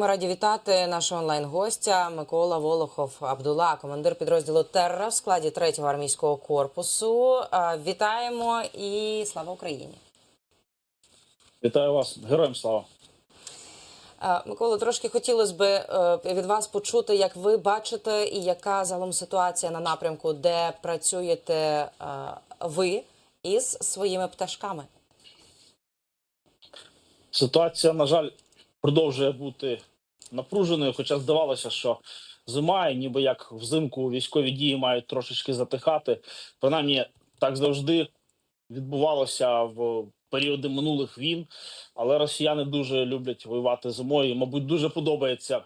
Ми раді вітати нашого онлайн-гостя Микола Волохов Абдула, командир підрозділу Терра в складі 3-го армійського корпусу. Вітаємо і слава Україні! Вітаю вас, героям слава. Микола, трошки хотілося б е, від вас почути, як ви бачите, і яка загалом ситуація на напрямку, де працюєте ви із своїми пташками. Ситуація, на жаль, продовжує бути напруженою, хоча здавалося, що зима, і ніби як взимку військові дії мають трошечки затихати. Принаймні, так завжди відбувалося в періоди минулих війн, але росіяни дуже люблять воювати зимою. Мабуть, дуже подобається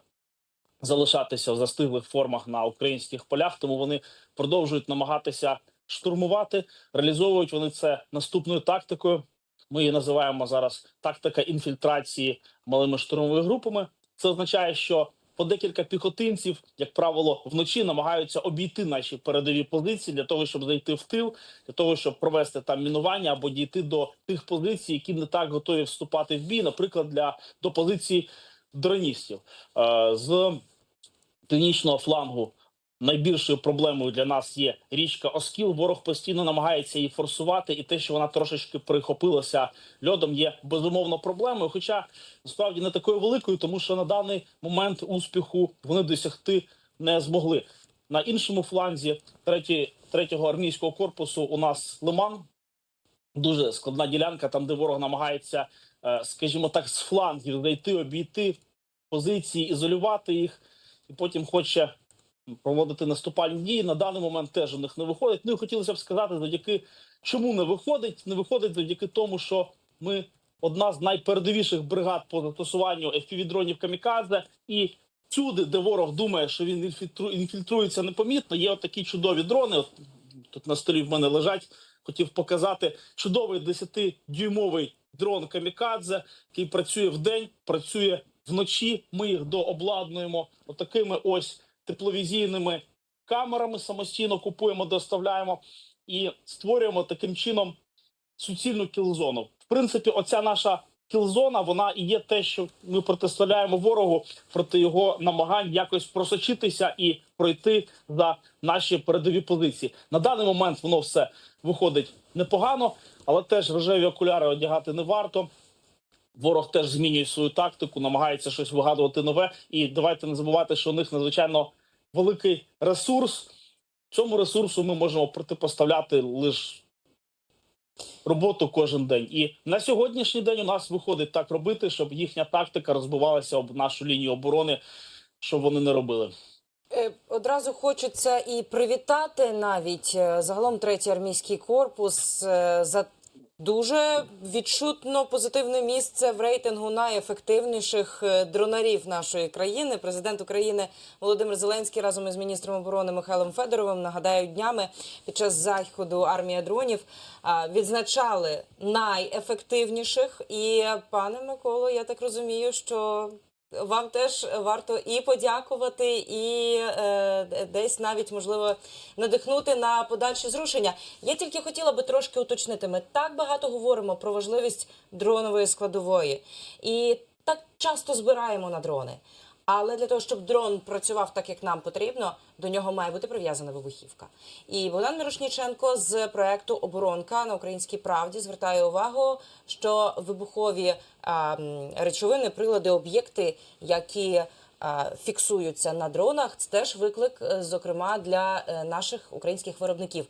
залишатися в застиглих формах на українських полях, тому вони продовжують намагатися штурмувати. Реалізовують вони це наступною тактикою. Ми її називаємо зараз тактика інфільтрації малими штурмовими групами. Це означає, що по декілька піхотинців, як правило, вночі намагаються обійти наші передові позиції для того, щоб зайти в тил, для того, щоб провести там мінування або дійти до тих позицій, які не так готові вступати в бій, наприклад, для до позицій дроністів Е, з північного флангу. Найбільшою проблемою для нас є річка Оскіл. Ворог постійно намагається її форсувати, і те, що вона трошечки прихопилася льодом, є безумовно проблемою. Хоча насправді не такою великою, тому що на даний момент успіху вони досягти не змогли. На іншому фланзі третій, третього армійського корпусу у нас Лиман. Дуже складна ділянка, там де ворог намагається, е, скажімо так, з флангів зайти, обійти позиції, ізолювати їх, і потім хоче проводити наступальні дії. На даний момент теж у них не виходить. Ну і хотілося б сказати, завдяки чому не виходить. Не виходить завдяки тому, що ми одна з найпередовіших бригад по застосуванню FPV-дронів камікадзе, і всюди, де ворог думає, що він інфільтрується непомітно, є отакі чудові дрони. От тут на столі в мене лежать. Хотів показати чудовий 10-дюймовий дрон камікадзе, який працює вдень, працює вночі. Ми їх дообладнуємо отакими ось тепловізійними камерами самостійно купуємо, доставляємо і створюємо таким чином суцільну кілзону. В принципі, оця наша кілзона, вона і є те, що ми протиставляємо ворогу проти його намагань якось просочитися і пройти за наші передові позиції. На даний момент воно все виходить непогано, але теж рожеві окуляри одягати не варто. Ворог теж змінює свою тактику, намагається щось вигадувати нове. І давайте не забувати, що у них надзвичайно великий ресурс. Цьому ресурсу ми можемо протипоставляти лише роботу кожен день. І на сьогоднішній день у нас виходить так робити, щоб їхня тактика розбивалася об нашу лінію оборони, щоб вони не робили. Е, Одразу хочеться і привітати навіть е, загалом третій армійський корпус е, за дуже відчутно позитивне місце в рейтингу найефективніших е, дронарів нашої країни. Президент України Володимир Зеленський разом із міністром оборони Михайлом Федоровим нагадаю днями під час заходу армія дронів відзначали найефективніших. І пане Миколо, я так розумію, що вам теж варто і подякувати, і е, десь навіть можливо надихнути на подальші зрушення. Я тільки хотіла би трошки уточнити. Ми так багато говоримо про важливість дронової складової, і так часто збираємо на дрони. Але для того, щоб дрон працював так, як нам потрібно, до нього має бути прив'язана вибухівка. І Богдан Мирошніченко з проекту Оборонка на українській правді звертає увагу, що вибухові а, речовини, прилади, об'єкти, які а, фіксуються на дронах, це теж виклик, е, зокрема для е, наших українських виробників.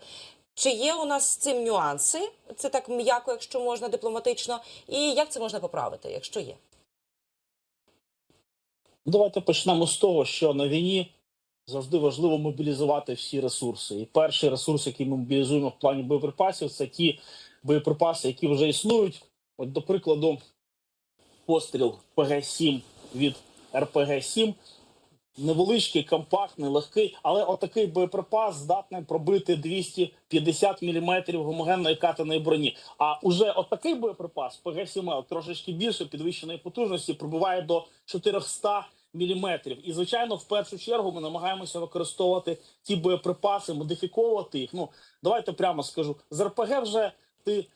Чи є у нас з цим нюанси? Це так м'яко, якщо можна дипломатично, і як це можна поправити, якщо є? Ну, Давайте почнемо з того, що на війні завжди важливо мобілізувати всі ресурси. І перший ресурс, який ми мобілізуємо в плані боєприпасів, це ті боєприпаси, які вже існують. От, до прикладу, постріл ПГ-7 від РПГ-7. Невеличкий, компактний, легкий, але отакий боєприпас здатний пробити 250 мм гомогенної катаної броні. А уже отакий боєприпас ПГ-7Л трошечки більше підвищеної потужності пробиває до 400 мм. І звичайно, в першу чергу ми намагаємося використовувати ті боєприпаси, модифіковувати їх. Ну давайте прямо скажу з РПГ вже ти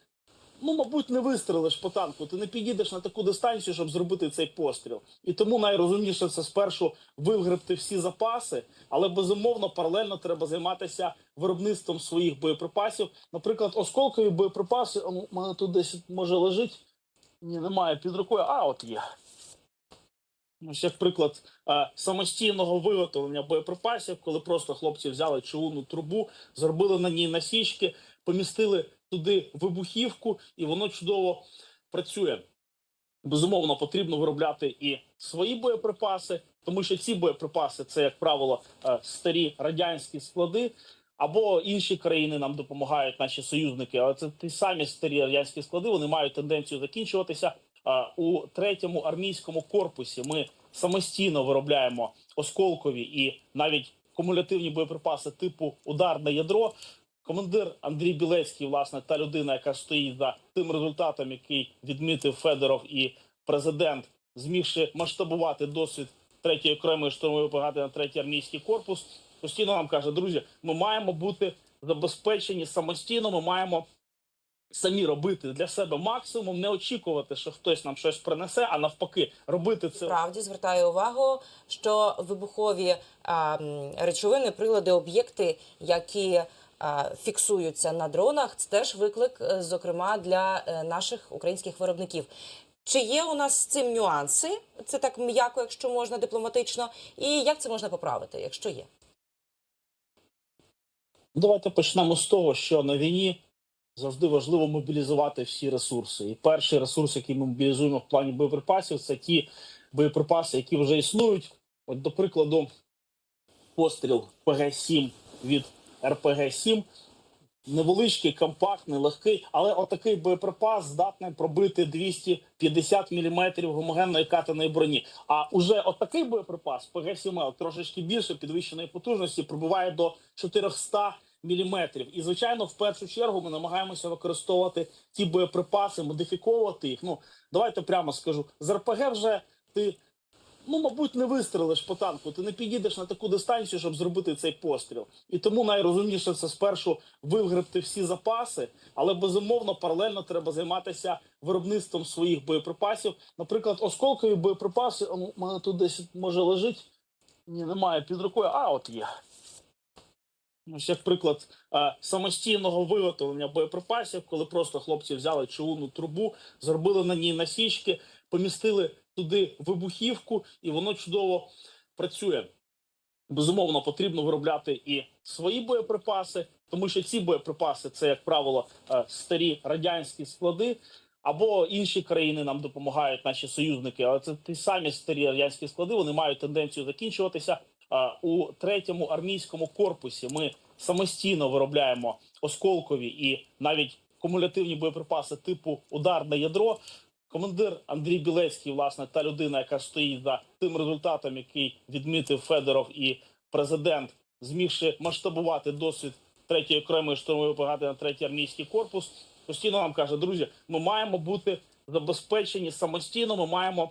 ну, мабуть, не вистрелиш по танку. Ти не підійдеш на таку дистанцію, щоб зробити цей постріл. І тому найрозумніше це спершу вигребти всі запаси, але безумовно паралельно треба займатися виробництвом своїх боєприпасів. Наприклад, осколкові боєприпаси. ну, У мене тут десь може лежить. Ні, немає під рукою. А, от є. Ось як приклад е, самостійного виготовлення боєприпасів, коли просто хлопці взяли чугунну трубу, зробили на ній насічки, помістили туди вибухівку, і воно чудово працює. Безумовно, потрібно виробляти і свої боєприпаси, тому що ці боєприпаси це, як правило, е, старі радянські склади. Або інші країни нам допомагають, наші союзники, але це ті самі старі радянські склади. Вони мають тенденцію закінчуватися. А, У третьому армійському корпусі ми самостійно виробляємо осколкові і навіть кумулятивні боєприпаси типу ударне ядро. Командир Андрій Білецький, власне, та людина, яка стоїть за тим результатом, який відмітив Федоров і президент, змігши масштабувати досвід третьої окремої штурмової бригади на третій армійський корпус, постійно нам каже: друзі, ми маємо бути забезпечені самостійно. Ми маємо самі робити для себе максимум, не очікувати, що хтось нам щось принесе, а навпаки, робити це Справді звертаю увагу, що вибухові а, речовини, прилади, об'єкти, які фіксуються на дронах, це теж виклик, е, зокрема для е, наших українських виробників. Чи є у нас з цим нюанси? Це так м'яко, якщо можна дипломатично, і як це можна поправити, якщо є? Давайте почнемо з того, що на війні завжди важливо мобілізувати всі ресурси. І перший ресурс, який ми мобілізуємо в плані боєприпасів, це ті боєприпаси, які вже існують. От, до прикладу, постріл ПГ-7 від РПГ-7. Невеличкий, компактний, легкий, але отакий боєприпас здатний пробити 250 мм гомогенної катаної броні. А уже отакий боєприпас ПГ-7Л трошечки більше підвищеної потужності пробиває до 400 мм. І звичайно, в першу чергу ми намагаємося використовувати ті боєприпаси, модифіковувати їх. Ну давайте прямо скажу, з РПГ вже ти. Ну, мабуть, не вистрелиш по танку. Ти не підійдеш на таку дистанцію, щоб зробити цей постріл. І тому найрозумніше це спершу вигребти всі запаси, але безумовно паралельно треба займатися виробництвом своїх боєприпасів. Наприклад, осколкові боєприпаси. а, ну, У мене тут десь може лежить. Ні, немає під рукою. А, от є. Ось як приклад е, самостійного виготовлення боєприпасів, коли просто хлопці взяли чугунну трубу, зробили на ній насічки, помістили туди вибухівку, і воно чудово працює. Безумовно, потрібно виробляти і свої боєприпаси, тому що ці боєприпаси це, як правило, е, старі радянські склади. Або інші країни нам допомагають, наші союзники, але це ті самі старі радянські склади. Вони мають тенденцію закінчуватися. А, У третьому армійському корпусі ми самостійно виробляємо осколкові і навіть кумулятивні боєприпаси типу ударне ядро. Командир Андрій Білецький, власне, та людина, яка стоїть за тим результатом, який відмітив Федоров і президент, змігши масштабувати досвід третьої окремої штурмової бригади на третій армійський корпус, постійно нам каже: друзі, ми маємо бути забезпечені самостійно. Ми маємо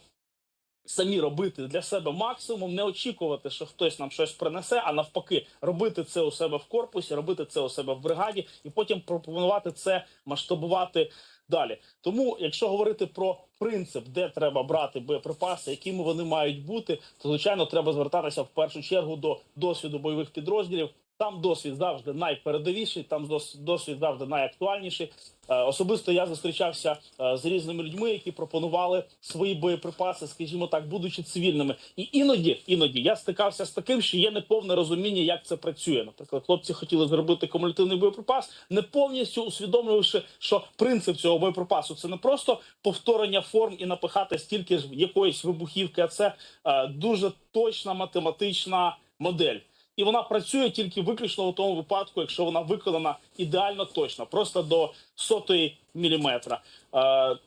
самі робити для себе максимум, не очікувати, що хтось нам щось принесе, а навпаки, робити це у себе в корпусі, робити це у себе в бригаді, і потім пропонувати це масштабувати далі. Тому, якщо говорити про принцип, де треба брати боєприпаси, якими вони мають бути, то звичайно треба звертатися в першу чергу до досвіду бойових підрозділів. Там досвід завжди найпередовіший, там дос- досвід завжди найактуальніший. Е, Особисто я зустрічався е, з різними людьми, які пропонували свої боєприпаси, скажімо так, будучи цивільними. І іноді, іноді я стикався з таким, що є неповне розуміння, як це працює. Наприклад, хлопці хотіли зробити кумулятивний боєприпас, не повністю усвідомлювавши, що принцип цього боєприпасу це не просто повторення форм і напихати стільки ж якоїсь вибухівки, а це е, дуже точна математична модель. І вона працює тільки виключно у тому випадку, якщо вона виконана ідеально точно, просто до сотої міліметра. Е,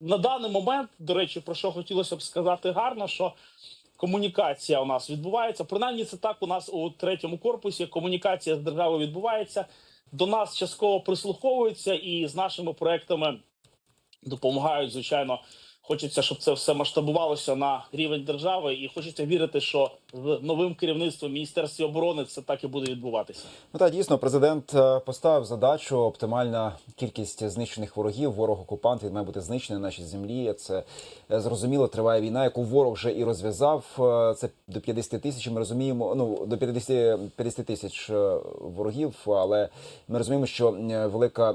на даний момент, до речі, про що хотілося б сказати гарно, що комунікація у нас відбувається. Принаймні, це так у нас у третьому корпусі. Комунікація з державою відбувається. До нас частково прислуховуються і з нашими проектами допомагають, звичайно, Хочеться, щоб це все масштабувалося на рівень держави, і хочеться вірити, що з новим керівництвом Міністерства оборони це так і буде відбуватися. Ну та дійсно, президент е, поставив задачу оптимальна кількість знищених ворогів. Ворог окупант має бути знищений на нашій землі. Це е, зрозуміло. Триває війна, яку ворог вже і розв'язав. Е, Це до 50 тисяч. Ми розуміємо. Ну до 50, 50 тисяч ворогів. Але ми розуміємо, що велика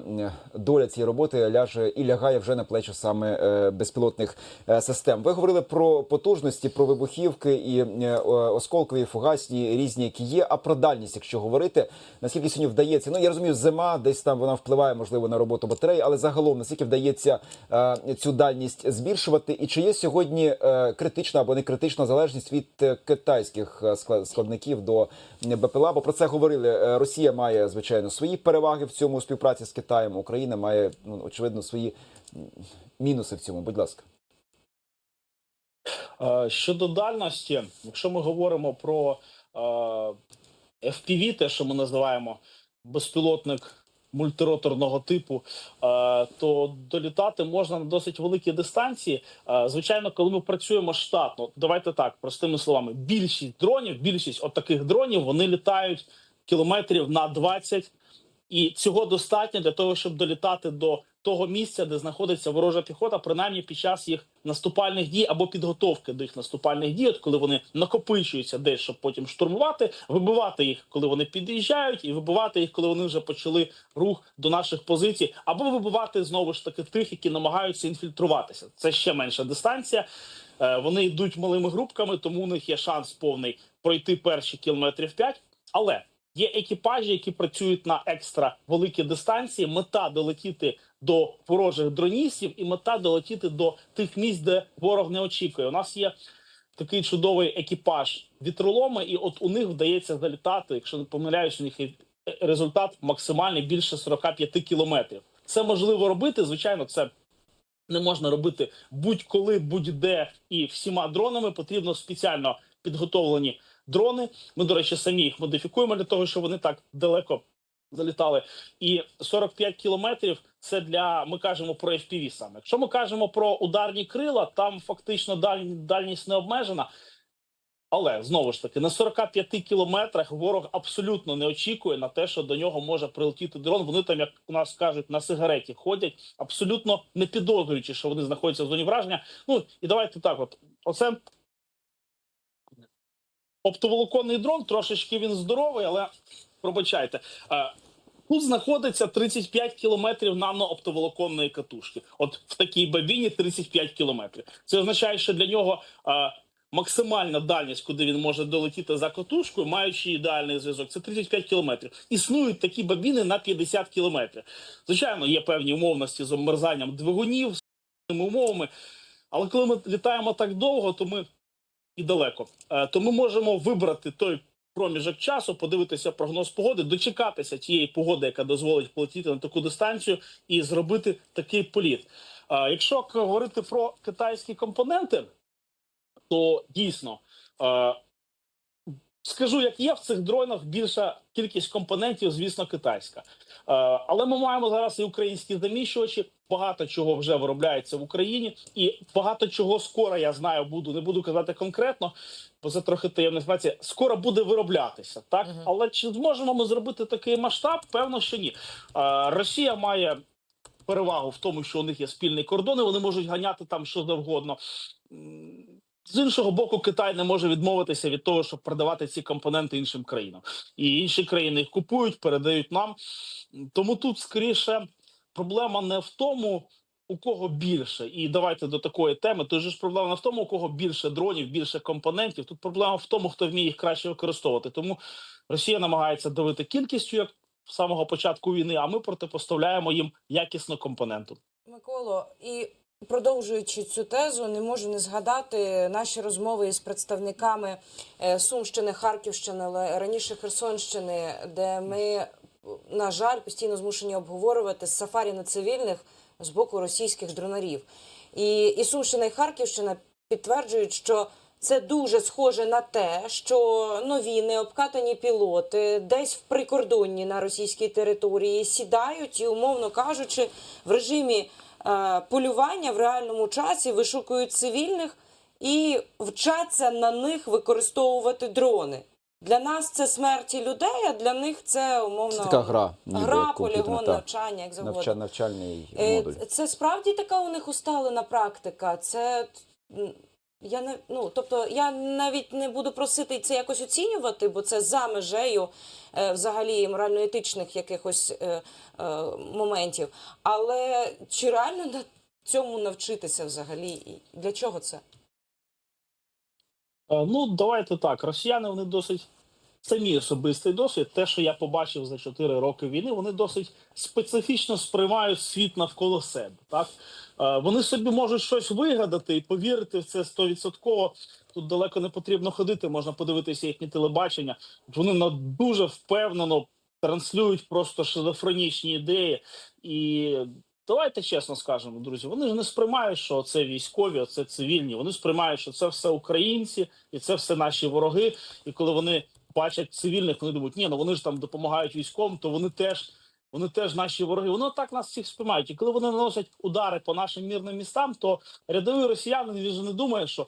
доля цієї роботи ляже і лягає вже на плечі саме е, безпілотних е, систем. Ви говорили про потужності, про вибухівки і е, осколкові, фугасні різні, які є. А про дальність, якщо говорити, наскільки сьогодні вдається? Ну я розумію, зима десь там вона впливає можливо на роботу батарей, але загалом наскільки вдається е, цю дальність збільшувати? І чи є сьогодні критична або не критична залежність від китайських складників до БПЛА? Бо про це говорили. Е, Росія має звичайно свої переваги в цьому співпраці з Китаєм. Україна має ну очевидно свої мінуси в цьому. Будь ласка. Е, Щодо дальності, якщо ми говоримо про е, FPV, те, що ми називаємо безпілотник мультироторного типу, е, то долітати можна на досить великі дистанції. Е, Звичайно, коли ми працюємо штатно, давайте так, простими словами, більшість дронів, більшість от таких дронів, вони літають кілометрів на 20 і цього достатньо для того, щоб долітати до того місця, де знаходиться ворожа піхота, принаймні під час їх наступальних дій або підготовки до їх наступальних дій, от коли вони накопичуються десь, щоб потім штурмувати, вибивати їх, коли вони під'їжджають, і вибивати їх, коли вони вже почали рух до наших позицій, або вибивати знову ж таки тих, які намагаються інфільтруватися. Це ще менша дистанція. Е, Вони йдуть малими групками, тому у них є шанс повний пройти перші кілометрів 5. Але є екіпажі, які працюють на екстра великі дистанції. Мета долетіти до ворожих дроністів, і мета долетіти до тих місць, де ворог не очікує. У нас є такий чудовий екіпаж вітроломи, і от у них вдається залітати. Якщо не помиляюсь, у них результат максимальний більше 45 кілометрів. Це можливо робити. Звичайно, це не можна робити будь-коли, будь-де і всіма дронами. Потрібно спеціально підготовлені дрони. Ми, до речі, самі їх модифікуємо для того, щоб вони так далеко залітали. І 45 кілометрів це для ми кажемо про FPV саме. Якщо ми кажемо про ударні крила, там фактично даль, дальність не обмежена. Але знову ж таки на 45 кілометрах ворог абсолютно не очікує на те, що до нього може прилетіти дрон. Вони там, як у нас кажуть, на сигареті ходять, абсолютно не підозрюючи, що вони знаходяться в зоні враження. Ну і давайте так: от оце оптоволоконний дрон, трошечки він здоровий, але пробачайте. е, Тут знаходиться 35 кілометрів нано-оптоволоконної катушки. От в такій бабіні 35 кілометрів. Це означає, що для нього е, максимальна дальність, куди він може долетіти за катушкою, маючи ідеальний зв'язок, це 35 кілометрів. Існують такі бабіни на 50 кілометрів. Звичайно, є певні умовності з обмерзанням двигунів, з умовами. Але коли ми літаємо так довго, то ми і далеко, Е, то ми можемо вибрати той проміжок часу, подивитися прогноз погоди, дочекатися тієї погоди, яка дозволить полетіти на таку дистанцію, і зробити такий політ. Е, Якщо говорити про китайські компоненти, то дійсно е, скажу, як є в цих дронах більша кількість компонентів, звісно, китайська. Але ми маємо зараз і українські заміщувачі. Багато чого вже виробляється в Україні, і багато чого скоро я знаю, буду не буду казати конкретно, бо це трохи таємна інформація. Скоро буде вироблятися, так Мгм. але чи зможемо ми зробити такий масштаб? Певно, що ні. Е, Росія має перевагу в тому, що у них є спільний кордон, і вони можуть ганяти там що завгодно. З іншого боку, Китай не може відмовитися від того, щоб продавати ці компоненти іншим країнам, і інші країни їх купують, передають нам. Тому тут скоріше проблема не в тому, у кого більше. І давайте до такої теми. Же ж проблема не в тому, у кого більше дронів, більше компонентів. Тут проблема в тому, хто вміє їх краще використовувати. Тому Росія намагається давити кількістю як з самого початку війни, а ми протипоставляємо їм якісно компоненту. Миколо, і продовжуючи цю тезу, не можу не згадати наші розмови із представниками е, Сумщини, Харківщини, але раніше Херсонщини, де ми, на жаль, постійно змушені обговорювати сафарі на цивільних з боку російських дронарів. І, і Сумщина і Харківщина підтверджують, що це дуже схоже на те, що нові необкатані пілоти десь в прикордонні на російській території сідають і, умовно кажучи, в режимі е, полювання в реальному часі, вишукують цивільних і вчаться на них використовувати дрони. Для нас це смерті людей, а для них це умовно Це така гра, ніби гра полігон, та. навчання, як завгодно. Навча, навчальний Е. Це справді така у них усталена практика. Це м, я не ну, тобто я навіть не буду просити це якось оцінювати, бо це за межею е, взагалі морально-етичних якихось е, е, моментів. Але чи реально на цьому навчитися взагалі? І Для чого це? Е, Ну, давайте так. Росіяни вони досить це мій особистий досвід. Те, що я побачив за 4 роки війни, вони досить специфічно сприймають світ навколо себе. Так Е, вони собі можуть щось вигадати і повірити в це стовідсотково. Тут далеко не потрібно ходити, можна подивитися їхнє телебачення. Вони на дуже впевнено транслюють просто шизофренічні ідеї. І давайте чесно скажемо, друзі, вони ж не сприймають, що це військові, це цивільні. Вони сприймають, що це все українці і це все наші вороги. І коли вони бачать цивільних, вони думають, ні, ну вони ж там допомагають військовим, то вони теж. Вони теж наші вороги. Вони так нас всіх сприймають. І коли вони наносять удари по нашим мірним містам, то рядовий росіянин він же не думає, що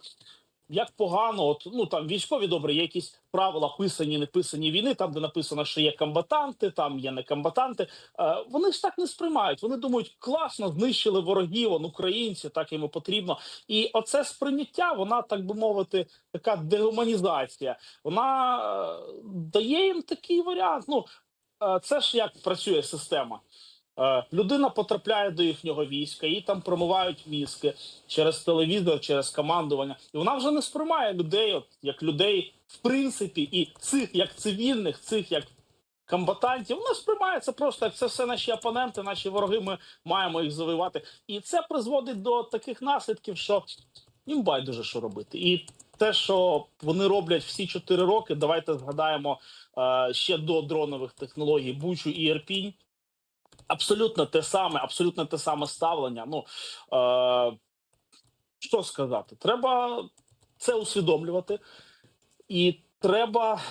як погано, от ну там військові добре, є якісь правила писані, не писані війни, там де написано, що є комбатанти, там є не комбатанти. Е, вони ж так не сприймають. Вони думають, класно, знищили ворогів, он українці, так йому потрібно. І оце сприйняття, вона так би мовити, така дегуманізація. Вона е, дає їм такий варіант. Ну е, це ж як працює система. Е, Людина потрапляє до їхнього війська, їй там промивають мізки через телевізор, через командування, і вона вже не сприймає людей, от, як людей, в принципі, і цих як цивільних, цих як комбатантів. Вона сприймає це просто як це все наші опоненти, наші вороги. Ми маємо їх завоювати. І це призводить до таких наслідків, що їм байдуже що робити. І те, що вони роблять всі чотири роки, давайте згадаємо е, ще до дронових технологій Бучу і Ірпінь. Абсолютно те саме, абсолютно те саме ставлення. Ну е, що сказати, треба це усвідомлювати, і треба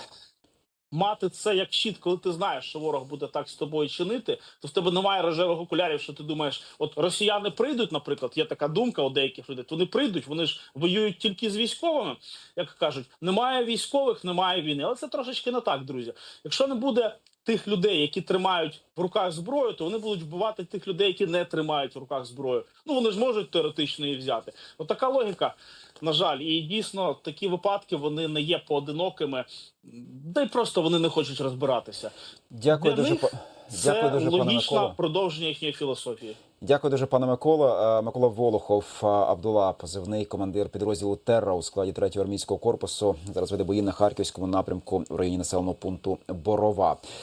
мати це як щит, коли ти знаєш, що ворог буде так з тобою чинити, то в тебе немає рожевих окулярів, що ти думаєш, от росіяни прийдуть, наприклад, є така думка у деяких людей. Вони прийдуть, вони ж воюють тільки з військовими, як кажуть, немає військових, немає війни. Але це трошечки не так, друзі. Якщо не буде тих людей, які тримають в руках зброю, то вони будуть вбивати тих людей, які не тримають в руках зброю. Ну вони ж можуть теоретично її взяти. От така логіка. На жаль, і дійсно такі випадки вони не є поодинокими, да й просто вони не хочуть розбиратися. Дякую Для дуже, них Це дякую дуже, пане логічне продовження їхньої філософії. Дякую дуже, пане Микола. Е, Микола Волохов, е, Абдула, позивний командир підрозділу Терра у складі 3-го армійського корпусу. Зараз веде бої на харківському напрямку в районі населеного пункту Борова.